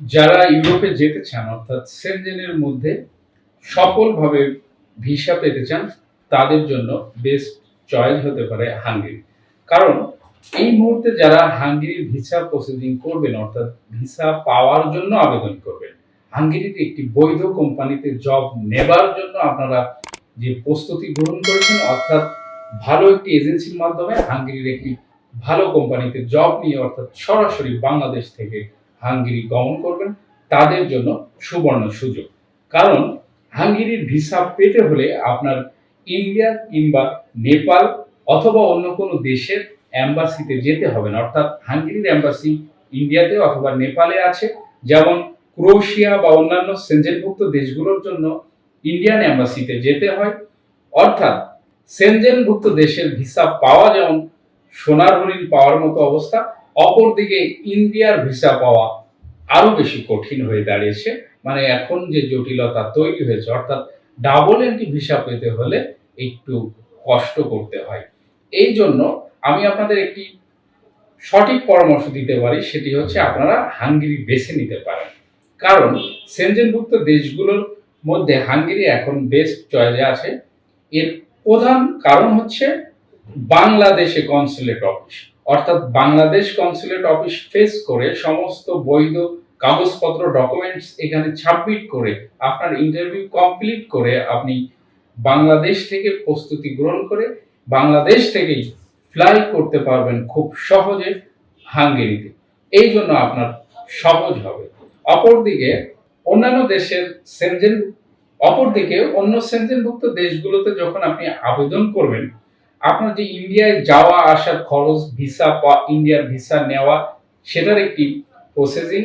যারা ইউরোপে যেতে চান, অর্থাৎ সেনজেনের মধ্যে সফলভাবে ভিসা পেতে চান, তাদের জন্য বেস্ট চয়েস হতে পারে হাঙ্গেরি। কারণ এই মুহূর্তে যারা হাঙ্গেরির ভিসা প্রসেসিং করবেন, অর্থাৎ ভিসা পাওয়ার জন্য আবেদন করবেন, হাঙ্গেরিতে একটি বৈধ কোম্পানিতে জব নেবার জন্য আপনারা যে প্রস্তুতি গ্রহণ করেছেন, অর্থাৎ ভালো একটি এজেন্সির মাধ্যমে হাঙ্গেরির একটি ভালো কোম্পানিতে জব নিয়ে, অর্থাৎ সরাসরি বাংলাদেশ থেকে হাঙ্গেরি গমন করবেন, তাদের জন্য সুবর্ণ সুযোগ। কারণ হাঙ্গেরির ভিসা পেতে হলে আপনার ইন্ডিয়া কিংবা নেপাল অথবা অন্য কোনো দেশের অ্যাম্বাসিতে যেতে হবে না। অর্থাৎ হাঙ্গেরির অ্যাম্বাসি ইন্ডিয়াতে অথবা নেপালে আছে। যেমন ক্রোয়েশিয়া বা অন্যান্য সেনজেনভুক্ত দেশগুলোর জন্য ইন্ডিয়ান অ্যাম্বাসিতে যেতে হয়। অর্থাৎ সেনজেনভুক্ত দেশের ভিসা পাওয়া যেমন সোনার হরিণ পাওয়ার মতো অবস্থা অপরদিকে ইন্ডিয়ার ভিসা পাওয়া আরও বেশি কঠিন হয়ে দাঁড়িয়েছে। মানে এখন যে জটিলতা তৈরি হয়েছে, অর্থাৎ ডাবল এন্ট্রি ভিসা পেতে হলে একটু কষ্ট করতে হয়। এই জন্য আমি আপনাদের একটি সঠিক পরামর্শ দিতে পারি, সেটি হচ্ছে আপনারা হাঙ্গেরি বেছে নিতে পারেন। কারণ সেনজেনভুক্ত দেশগুলোর মধ্যে হাঙ্গেরি এখন বেস্ট চয়েসে আছে। এর প্রধান কারণ হচ্ছে বাংলাদেশে কনসুলেট অফিস অর্থাৎ বাংলাদেশ কনসুলেট অফিস ফেস করে সমস্ত বৈধ কাগজপত্র ডকুমেন্টস এখানে সাবমিট করে আপনার ইন্টারভিউ কমপ্লিট করে আপনি বাংলাদেশ থেকে প্রস্তুতি গ্রহণ করে বাংলাদেশ থেকেই ফ্লাই করতে পারবেন খুব সহজে হাঙ্গেরিতে। এই জন্য আপনার সহজ হবে। অপরদিকে অন্যান্য দেশের সেনজেন অপরদিকে অন্য সেনজেনভুক্ত দেশগুলোতে যখন আপনি আবেদন করবেন আপনার যে ইন্ডিয়ায় যাওয়া, আসার খরচ ভিসা বা ইন্ডিয়ার ভিসা নেওয়া, সেটার একটি প্রসেসিং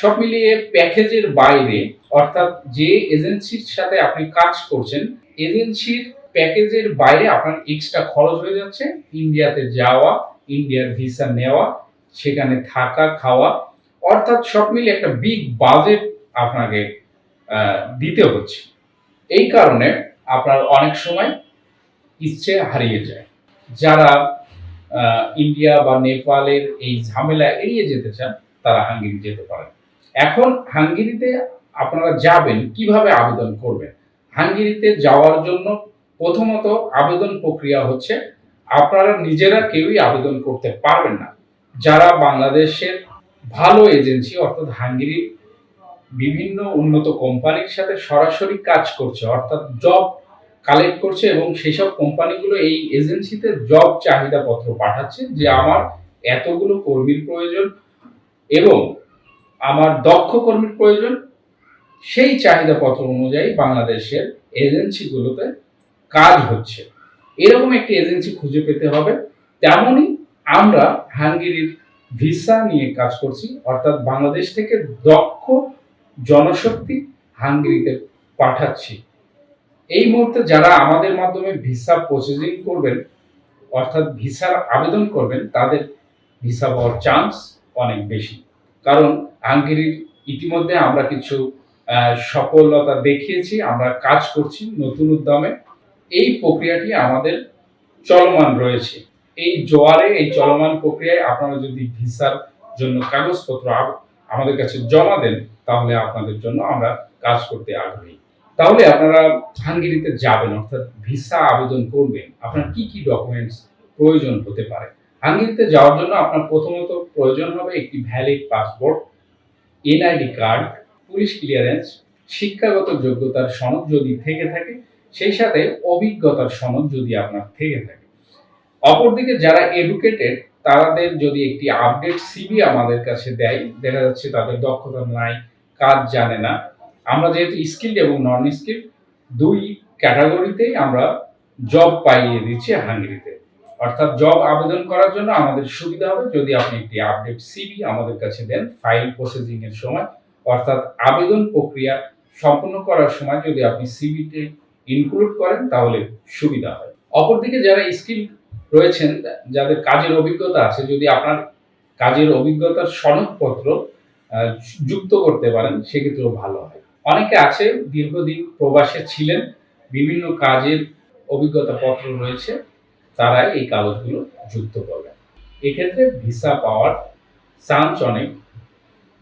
সব মিলিয়ে প্যাকেজের বাইরে, অর্থাৎ যে এজেন্সির সাথে আপনি কাজ করছেন এজেন্সির প্যাকেজের বাইরে আপনার এক্সট্রা খরচ হয়ে যাচ্ছে। ইন্ডিয়াতে যাওয়া ইন্ডিয়ার ভিসা নেওয়া, সেখানে থাকা, খাওয়া, অর্থাৎ সব মিলিয়ে একটা বিগ বাজেট আপনাকে দিতে হচ্ছে। এই কারণে আপনার অনেক সময় ইচ্ছে হারিয়ে যায়। যারা ইন্ডিয়া বা নেপালের এই ঝামেলা এড়িয়ে যেতে চান, তারা হাঙ্গেরি যেতে পারেন। এখন হাঙ্গেরিতে আপনারা যাবেন, কীভাবে আবেদন করবেন? হাঙ্গেরিতে যাওয়ার জন্য প্রথমত আবেদন প্রক্রিয়া হচ্ছে, আপনারা নিজেরা কেউই আবেদন করতে পারবেন না। যারা বাংলাদেশের ভালো এজেন্সি, অর্থাৎ হাঙ্গেরির বিভিন্ন উন্নত কোম্পানির সাথে সরাসরি কাজ করছে, অর্থাৎ জব কালেক্ট করছে এবং সেসব কোম্পানিগুলো এই এজেন্সিতে জব চাহিদা পত্র পাঠাচ্ছে যে আমার এতগুলো কর্মীর প্রয়োজন এবং আমার দক্ষ কর্মীর প্রয়োজন, সেই চাহিদা পত্র অনুযায়ী বাংলাদেশের এজেন্সিগুলোতে কাজ হচ্ছে। এরকম একটি এজেন্সি খুঁজে পেতে হবে। তেমনই আমরা হাঙ্গেরির ভিসা নিয়ে কাজ করছি, অর্থাৎ বাংলাদেশ থেকে দক্ষ জনশক্তি হাঙ্গেরিতে পাঠাচ্ছি। এই মুহূর্তে যারা আমাদের মাধ্যমে ভিসা প্রসেসিং করবেন, অর্থাৎ ভিসার আবেদন করবেন, তাদের ভিসা পাওয়ার চান্স অনেক বেশি। কারণ হাঙ্গেরির ইতিমধ্যে আমরা কিছু সফলতা দেখিয়েছি, আমরা কাজ করছি নতুন উদ্যমে। এই প্রক্রিয়াটি আমাদের চলমান রয়েছে। এই জোয়ারে, এই চলমান প্রক্রিয়ায় আপনারা যদি ভিসার জন্য কাগজপত্র আমাদের কাছে জমা দেন, তাহলে আপনাদের জন্য আমরা কাজ করতে আগ্রহী। তাহলে আপনারা হাঙ্গেরিতে যাবেন, অর্থাৎ ভিসা আবেদন করবেন। আপনার কি কি ডকুমেন্টস প্রয়োজন হতে পারে? হাঙ্গেরিতে যাওয়ার জন্য আপনার প্রথমত প্রয়োজন হবে একটি valid passport NID card police clearance শিক্ষাগত যোগ্যতার সনদ যদি থেকে থাকে, সেই সাথে অভিজ্ঞতার সনদ যদি আপনার থেকে থাকে। অপরদিকে যারা এডুকেটেড তাদের যদি একটি আপডেট সিবি আমাদের কাছে দেয়, দেখা যাচ্ছে তাদের দক্ষতা নাই, কাজ জানে না আমরা যেহেতু স্কিল্ড এবং নন স্কিল্ড দুই ক্যাটাগরিতেই আমরা জব পাইয়ে দিচ্ছি হাঙ্গেরিতে। অর্থাৎ জব আবেদন করার জন্য আমাদের সুবিধা হবে যদি আপনি একটি আপডেট সিবি আমাদের কাছে দেন ফাইল প্রসেসিং এর সময়। অর্থাৎ আবেদন প্রক্রিয়া সম্পন্ন করার সময় যদি আপনি সিবিতে ইনক্লুড করেন তাহলে সুবিধা হয়। অপরদিকে যারা স্কিল রয়েছেন, যাদের কাজের অভিজ্ঞতা আছে, যদি আপনার কাজের অভিজ্ঞতার সনদপত্র যুক্ত করতে পারেন, সেক্ষেত্রেও ভালো হয়। অনেকে আছে, দীর্ঘদিন প্রবাসে ছিলেন, বিভিন্ন কাজের অভিজ্ঞতা পত্র রয়েছে, তারা এই কাগজগুলো যুক্ত করবেন। এক্ষেত্রে ভিসা পাওয়ার চান্স অনেক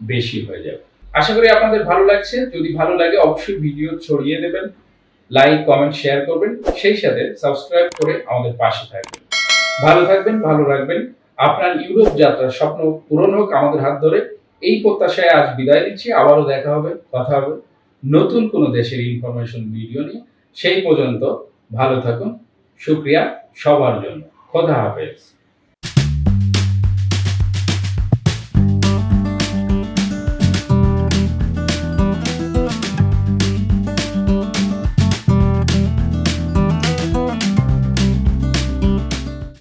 বেশি হয়ে যাবে। আশা করি আপনাদের ভালো লাগছে। যদি ভালো লাগে, অবশ্যই ভিডিও ছড়িয়ে দেবেন, লাইক, কমেন্ট, শেয়ার করবেন, সেই সাথে সাবস্ক্রাইব করে আমাদের পাশে থাকবেন। ভালো থাকবেন, ভালো রাখবেন। আপনার ইউরোপ যাত্রার স্বপ্ন পূরণ হোক আমাদের হাত ধরে। এই প্রত্যাশায় আজ বিদায় নিচ্ছি। আবারও দেখা হবে, কথা হবে। নতুন কোনো দেশের ইনফরমেশন ভিডিও নিয়ে, সেই পর্যন্ত ভালো থাকুন, শুক্রিয়া সবার জন্য। খোদা হাফেজ।